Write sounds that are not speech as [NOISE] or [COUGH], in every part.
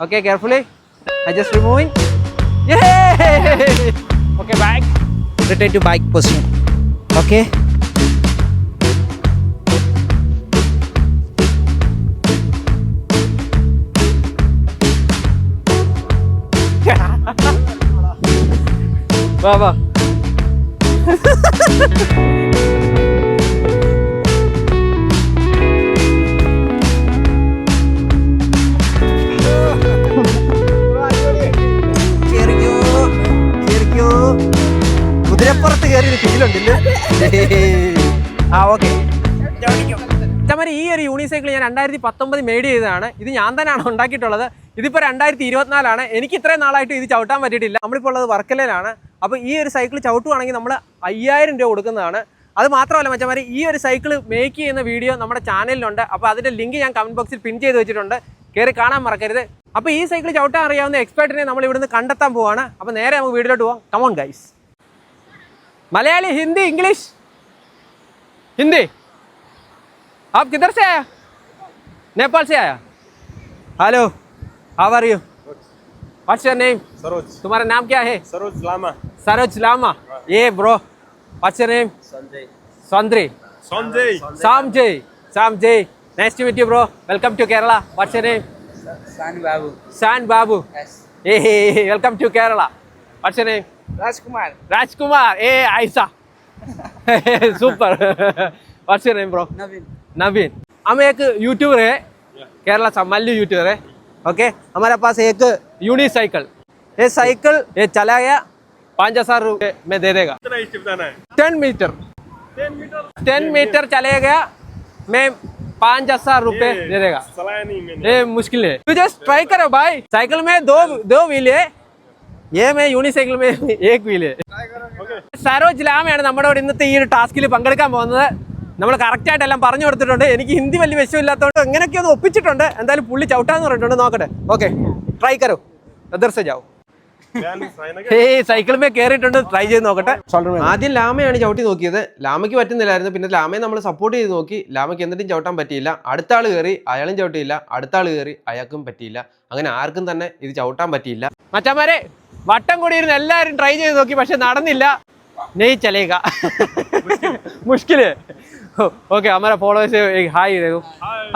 Okay, carefully. I just removing. Yay! Okay, back. Return to bike position. Okay. [LAUGHS] വാ [LAUGHS] ആ okay ചമരി ഈ ഒരു യൂണിസൈക്കിൾ ഞാൻ രണ്ടായിരത്തി പത്തൊമ്പത് മേഡ് ചെയ്തതാണ്. ഇത് ഞാൻ തന്നെയാണ് ഉണ്ടാക്കിയിട്ടുള്ളത്. ഇതിപ്പോൾ രണ്ടായിരത്തി ഇരുപത്തിനാലാണ് എനിക്ക് ഇത്രയും നാളായിട്ട് ഇത് ചവിട്ടാൻ പറ്റിയിട്ടില്ല. നമ്മളിപ്പോൾ ഉള്ളത് വർക്കലയിലാണ്. അപ്പോൾ ഈ ഒരു സൈക്കിൾ ചവിട്ടുവാണെങ്കിൽ നമ്മൾ അയ്യായിരം രൂപ കൊടുക്കുന്നതാണ്. അത് മാത്രമല്ല മച്ചമാരി ഈ ഒരു സൈക്കിൾ മേക്ക് ചെയ്യുന്ന വീഡിയോ നമ്മുടെ ചാനലിലുണ്ട്. അപ്പോൾ അതിന്റെ ലിങ്ക് ഞാൻ കമന്റ് ബോക്സിൽ പിൻ ചെയ്ത് വെച്ചിട്ടുണ്ട്. കയറി കാണാൻ മറക്കരുത്. അപ്പോൾ ഈ സൈക്കിൾ ചവിട്ടാൻ അറിയാവുന്ന എക്സ്പേർട്ടിനെ നമ്മൾ ഇവിടുന്ന് കണ്ടെത്താൻ പോവാണ്. അപ്പോൾ നേരെ നമുക്ക് വീഡിയോയിലോട്ട് പോവാം. Come on guys Malayali Hindi English. Hindi. आप किधर से आया नेपाल से आया? Hello how are you what's your name Saroj. तुम्हारा नाम क्या है? सरोज लामा। सरोज लामा। ये bro what's your name Sanjay. Sanjay. Sanjay साम जय nice to meet you bro welcome to Kerala what's your name San Babu San Babu yes A welcome to Kerala what's your name Rajkumar. Rajkumar. Hey Aisa [LAUGHS] super. [LAUGHS] What's your name bro? Navin. Naveen हम एक YouTuber है। केरला से Mallu YouTuber है। Okay हमारे पास एक uni cycle ये cycle ये चला गया। पाँच हज़ार रुपये में दे देगा। है? Ten metre. Ten metre? Ten metre चले गया। मैं पाँच हज़ार रुपये दे देगा। चलाया नहीं मैंने। ये मुश्किल है। तू जस्ट ट्राई करो भाई। साइकिल में दो दो व्हील है। ഏമേ യൂണിസൈക്കിൾ മേ ഏക്വീൽ സരോജ് ലാമയാണ് നമ്മുടെ ഇവിടെ ഇന്നത്തെ ഈ ഒരു ടാസ്കിൽ പങ്കെടുക്കാൻ പോകുന്നത്. നമ്മൾ കറക്റ്റായിട്ട് എല്ലാം പറഞ്ഞു കൊടുത്തിട്ടുണ്ട്. എനിക്ക് ഹിന്ദി വലിയ വിഷയം ഇല്ലാത്തതുകൊണ്ട് എങ്ങനെയൊക്കെ ഒന്ന് ഒപ്പിച്ചിട്ടുണ്ട്. എന്തായാലും പുള്ളി ചവിട്ടാന്ന് പറഞ്ഞിട്ടുണ്ട്. നോക്കട്ടെ. Okay try കരോ. എതിർസെ ജാവും ഏയ് സൈക്കിൾ മേ കയറിയിട്ടുണ്ട് ട്രൈ ചെയ്ത് നോക്കട്ടെ. ആദ്യം ലാമയാണ് ചവിട്ടി നോക്കിയത്. ലാമയ്ക്ക് പറ്റുന്നില്ലായിരുന്നു. പിന്നെ ലാമയെ നമ്മൾ സപ്പോർട്ട് ചെയ്ത് നോക്കി. ലാമയ്ക്ക് എന്നിട്ടും ചവിട്ടാൻ പറ്റിയില്ല. അടുത്ത ആൾ കയറി അയാളും ചവിട്ടിയില്ല. അടുത്ത ആൾ കയറി അയാൾക്കും പറ്റിയില്ല. അങ്ങനെ ആർക്കും തന്നെ ഇത് ചവിട്ടാൻ പറ്റിയില്ല. മച്ചാമാരെ വട്ടം കൂടി ഇരുന്ന് എല്ലാവരും ട്രൈ ചെയ്ത് നോക്കി പക്ഷെ നടന്നില്ല. നെയ് ചലേക മുഷ്കിൽ. ഓക്കെ അമ്മരെ ഫോളോവേഴ്സ് ഹായ് ചെയ്തേക്കും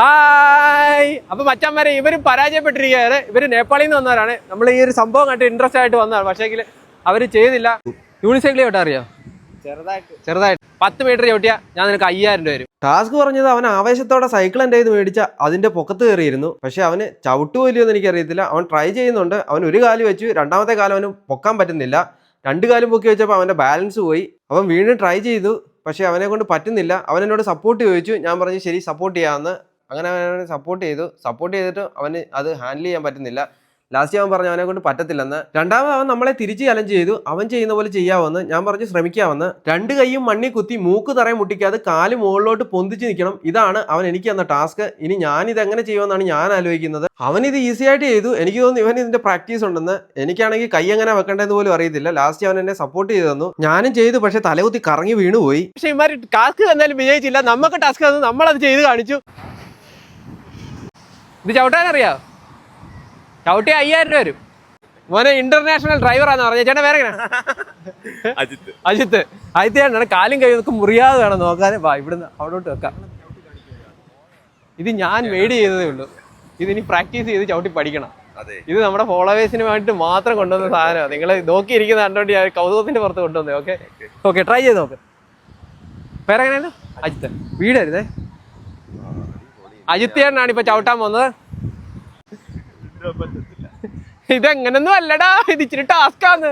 ഹായ് അപ്പൊ മച്ചന്മാരെ ഇവരും പരാജയപ്പെട്ടിരിക്കുകയാണ്. ഇവർ നേപ്പാളിൽ നിന്ന് വന്നവരാണ്. നമ്മൾ ഈ ഒരു സംഭവം കണ്ടിട്ട് ഇൻട്രസ്റ്റ് ആയിട്ട് വന്നതാണ്. പക്ഷേ അവർ ചെയ്തില്ല. യൂണിസൈക്കിൾ കേട്ടോ അറിയോ. ചെറുതായിട്ട്. ചെറുതായിട്ട്. പത്ത് മീറ്റർ ചവിട്ടിയാ ഞാൻ നിനക്ക് അയ്യായിരം രൂപ വരും ടാസ്ക് പറഞ്ഞത് അവൻ ആവേശത്തോടെ സൈക്കിൾ എന്റെ ഇത് മേടിച്ച അതിന്റെ പൊക്കത്ത് കയറിയിരുന്നു. പക്ഷെ അവന് എന്ന് എനിക്ക് എനിക്കറിയത്തില്ല. അവൻ ട്രൈ ചെയ്യുന്നുണ്ട്. അവൻ ഒരു കാൽ വെച്ചു. രണ്ടാമത്തെ കാലം അവന് പൊക്കാൻ പറ്റുന്നില്ല. രണ്ട് കാലും പൊക്കി വെച്ചപ്പോൾ അവന്റെ ബാലൻസ് പോയി. അവൻ വീണ്ടും ട്രൈ ചെയ്തു. പക്ഷെ അവനെ കൊണ്ട് പറ്റുന്നില്ല. അവൻ എന്നോട് സപ്പോർട്ട് ചോദിച്ചു. ഞാൻ പറഞ്ഞു ശരി സപ്പോർട്ട് ചെയ്യാമെന്ന് അങ്ങനെ അവനെ സപ്പോർട്ട് ചെയ്തു. സപ്പോർട്ട് ചെയ്തിട്ട് അവന് അത് ഹാൻഡിൽ ചെയ്യാൻ പറ്റുന്നില്ല. ലാസ്റ്റ് അവൻ പറഞ്ഞു അവനെ കൊണ്ട് പറ്റത്തില്ലെന്ന്. രണ്ടാമത് അവൻ നമ്മളെ തിരിച്ച് ചലഞ്ച് ചെയ്തു. അവൻ ചെയ്യുന്ന പോലെ ചെയ്യാമെന്ന് ഞാൻ പറഞ്ഞു ശ്രമിക്കാമെന്ന് രണ്ട് കൈയും മണ്ണി കുത്തി മൂക്ക് തറയും മുട്ടിക്കാതെ കാൽ മുകളിലോട്ട് പൊന്തിച്ച് നിൽക്കണം. ഇതാണ് അവൻ എനിക്ക് തന്ന ടാസ്ക് ഇനി ഞാൻ ഇത് എങ്ങനെ ചെയ്യുമെന്നാണ് ഞാൻ ആലോചിക്കുന്നത്. അവൻ ഇത് ഈസി ആയിട്ട് ചെയ്തു. എനിക്ക് തോന്നുന്നു ഇവൻ ഇതിന്റെ പ്രാക്ടീസ് ഉണ്ടെന്ന്. എനിക്കാണെങ്കിൽ കൈ എങ്ങനെ വെക്കേണ്ടതെന്ന് പോലും അറിയത്തില്ല. ലാസ്റ്റ് അവൻ എന്നെ സപ്പോർട്ട് ചെയ്തു തന്നു. ഞാനും ചെയ്തു പക്ഷെ തലകുത്തി കറങ്ങി വീണുപോയി. പക്ഷെ ഇമാര് ടാസ്ക് എന്തായാലും വിജയിച്ചില്ല. നമുക്ക് ടാസ്ക് തന്നു. നമ്മളത് ചെയ്ത് കാണിച്ചു. ഇത് ചവിട്ടാൻ ചവിട്ടി അയ്യായിരം രൂപ വരും. മോനെ ഇന്റർനാഷണൽ ഡ്രൈവർ ആണെന്ന് പറഞ്ഞ. ചേട്ടൻ വേറെ അജിത്ത്. അജിത്ത്. അജിത്ത് ചേട്ടൻ കാലും കൈ നിൽക്കും മുറിയാതെ വേണം നോക്കാൻ. വാ ഇവിടുന്ന് അവിടോട്ട് വെക്കാം. ഇത് ഞാൻ മെയ്ഡ് ചെയ്തതേ ഉള്ളൂ. ഇതിനി പ്രാക്ടീസ് ചെയ്ത് ചവിട്ടി പഠിക്കണം. ഇത് നമ്മുടെ ഫോളോവേഴ്സിന് വേണ്ടിട്ട് മാത്രം കൊണ്ടുവന്ന സാധനമാണ്. നിങ്ങൾ നോക്കിയിരിക്കുന്ന കണ്ടോണ്ട് ഞാൻ കൗതുകത്തിന്റെ പുറത്ത് കൊണ്ടുവന്നേ ഓക്കെ ഓക്കെ ട്രൈ ചെയ്ത് നോക്ക്. പേരെങ്ങനെയല്ലോ അജിത്ത്. വീടായിരുന്നേ അജിത്ത് ചേട്ടനാണ് ഇപ്പൊ ചവിട്ടാൻ പോകുന്നത്. [LAUGHS] ഇതെങ്ങനൊന്നും അല്ലടാ ഇത് ഇച്ചിരി ടാസ്കാന്ന്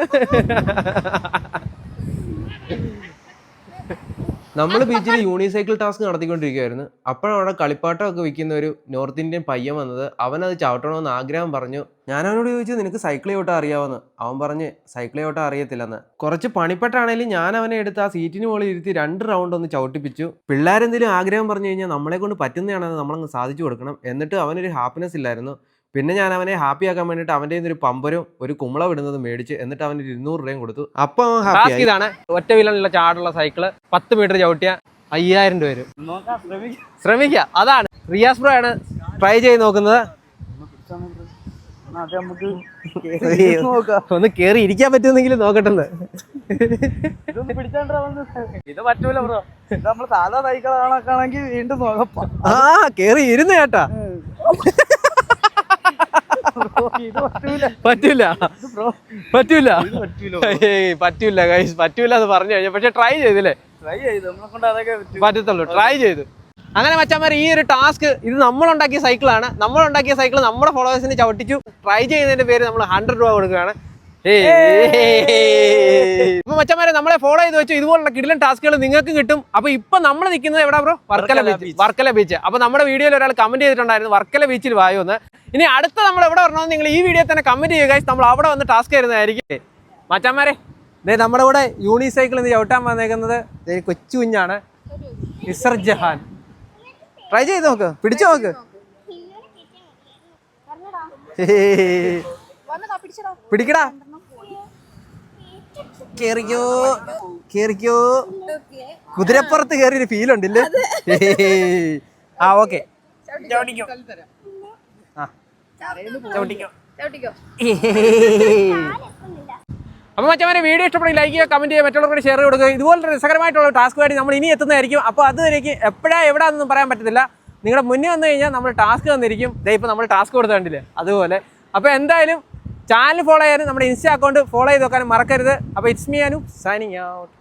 നമ്മൾ ബീച്ചിൽ യൂണിസൈക്കിൾ ടാസ്ക് നടത്തിക്കൊണ്ടിരിക്കുകയായിരുന്നു അപ്പോഴാണ് അവിടെ കളിപ്പാട്ടമൊക്കെ വിൽക്കുന്ന ഒരു നോർത്ത് ഇന്ത്യൻ പയ്യൻ വന്നത് അവൻ അത് ചവിട്ടണമെന്ന് ആഗ്രഹം പറഞ്ഞു. ഞാൻ അവനോട് ചോദിച്ചു നിനക്ക് സൈക്കിൾ ചവിട്ടാൻ അറിയാമെന്ന് അവൻ പറഞ്ഞ് സൈക്കിൾ ചവിട്ടാൻ അറിയത്തില്ലെന്ന്. കുറച്ച് പണിപ്പെട്ടാണെങ്കിലും ഞാൻ അവനെ എടുത്ത് ആ സീറ്റിന് മുകളിൽ ഇരുത്തി രണ്ട് റൗണ്ട് ഒന്ന് ചവിട്ടിപ്പിച്ചു. പിള്ളേരെന്തെങ്കിലും ആഗ്രഹം പറഞ്ഞു കഴിഞ്ഞാൽ നമ്മളെ കൊണ്ട് പറ്റുന്നതാണെന്ന് നമ്മളങ്ങ് സാധിച്ചു കൊടുക്കണം. എന്നിട്ട് അവനൊരു ഹാപ്പിനെസ് ഇല്ലായിരുന്നു. പിന്നെ ഞാൻ അവനെ ഹാപ്പി ആക്കാൻ വേണ്ടിട്ട് അവന്റെ ഒരു പമ്പരും ഒരു കുമ്പള വിടുന്നത് മേടിച്ച് എന്നിട്ട് അവന് ഇരുന്നൂറ് രൂപയും കൊടുത്തു. അപ്പൊ അവൻ ഹാപ്പി ഇതാണ്. ഒറ്റ വീലുള്ള ചാടുള്ള സൈക്കിൾ പത്ത് മീറ്റർ ചവിട്ടിയ അയ്യായിരം രൂപ വരും. ശ്രമിക്ക. ശ്രമിക്കുക. അതാണ്. റിയാസ് ബ്രോ ആണ് ട്രൈ ചെയ്ത് നോക്കുന്നത്. [LAUGHS] ഒന്ന് കേറി ഇരിക്കാൻ പറ്റുന്നെങ്കിലും പിടിച്ചാണ്ടാ ഇത് പറ്റൂല ബ്രോ ഇത് നമ്മൾ സാധാ സൈക്കിൾ കാണാണെങ്കിൽ വീണ്ടും നോക്കാം. ആ കേറി ഇരുന്ന് കേട്ടാ. പറ്റൂല. പറ്റൂല. ബ്രോ പറ്റൂല ഗൈസ് പറ്റൂല എന്ന് പറഞ്ഞു കഴിഞ്ഞാൽ പക്ഷെ ട്രൈ ചെയ്തില്ലേ? ട്രൈ ചെയ്തു. നമ്മളെ കൊണ്ട് അതൊക്കെ പറ്റത്തുള്ളൂ. ട്രൈ ചെയ്തു. അങ്ങനെ മച്ചാമാർ ഈ ഒരു ടാസ്ക് ഇത് നമ്മൾ ഉണ്ടാക്കിയ സൈക്കിളാണ് നമ്മൾ ഉണ്ടാക്കിയ സൈക്കിൾ നമ്മുടെ ഫോളോവേഴ്സിന് ചവിട്ടിച്ചു. ട്രൈ ചെയ്യുന്നതിന്റെ പേര് നമ്മൾ ഹൺഡ്രഡ് രൂപ കൊടുക്കുകയാണ്. അപ്പൊ മച്ചന്മാരെ നമ്മളെ ഫോളോ ചെയ്ത് വെച്ചു ഇതുപോലുള്ള കിടിലൻ ടാസ്കുകൾ നിങ്ങൾക്ക് കിട്ടും. അപ്പോൾ ഇപ്പോൾ നമ്മൾ നിൽക്കുന്നത് എവിടെ bro Varkala beach Varkala beach അപ്പോൾ നമ്മുടെ വീഡിയോയിൽ ഒരാൾ കമന്റ് ചെയ്തിട്ടുണ്ടായിരുന്നു വർക്കല ബീച്ചിൽ വായു എന്ന്. ഇനി അടുത്ത നമ്മൾ എവിടെ വരണമെന്ന് നിങ്ങൾ ഈ വീഡിയോ തന്നെ കമന്റ് ചെയ്യുക. നമ്മൾ അവിടെ വന്ന് ടാസ്ക് തരുന്നതായിരിക്കും മച്ചന്മാരെ. ദേ നമ്മുടെ കൂടെ യൂണിസൈക്കിൾ ഇന്ന് ചവിട്ടാൻ വന്നേക്കുന്നത് ദേ കൊച്ചു കുഞ്ഞാണ്. ഇസർ ജഹാൻ. ട്രൈ ചെയ്ത് നോക്ക്. പിടിച്ചു നോക്ക്. ഹേയ്. വന്നടാ പിടിച്ചടാ പിടിക്കടാ. കേറിക്കോ കേറിക്കോ കുതിരപ്പുറത്ത് കയറി ഒരു ഫീൽ ഉണ്ടല്ലേ. [LAUGHS] ആ ഓക്കെ അപ്പോൾ മറ്റേ വീഡിയോ ഇഷ്ടപ്പെടുന്ന ലൈക്ക് ചെയ്യുക കമന്റ് ചെയ്യുക മറ്റുള്ളവർക്ക് ഷെയർ കൊടുക്കുക. ഇതുപോലെ രസകരമായിട്ടുള്ള ടാസ്ക് വേണ്ടി നമ്മൾ ഇനി എത്തുന്നതായിരിക്കും. അപ്പോൾ അതുവരേക്ക് എപ്പോഴാ എവിടെയാണെന്നൊന്നും പറയാൻ പറ്റത്തില്ല. നിങ്ങളുടെ മുന്നേ വന്നു കഴിഞ്ഞാൽ നമ്മൾ ടാസ്ക് തന്നിരിക്കും. ദേ ഇപ്പോൾ നമ്മൾ ടാസ്ക് കൊടുത്ത കണ്ടില്ലേ? അതുപോലെ. അപ്പോൾ എന്തായാലും ചാനൽ ഫോളോ ചെയ്യാനും നമ്മുടെ ഇൻസ്റ്റാ അക്കൗണ്ട് ഫോളോ ചെയ്ത് വെക്കാനും മറക്കരുത്. അപ്പോൾ it's me Anu signing out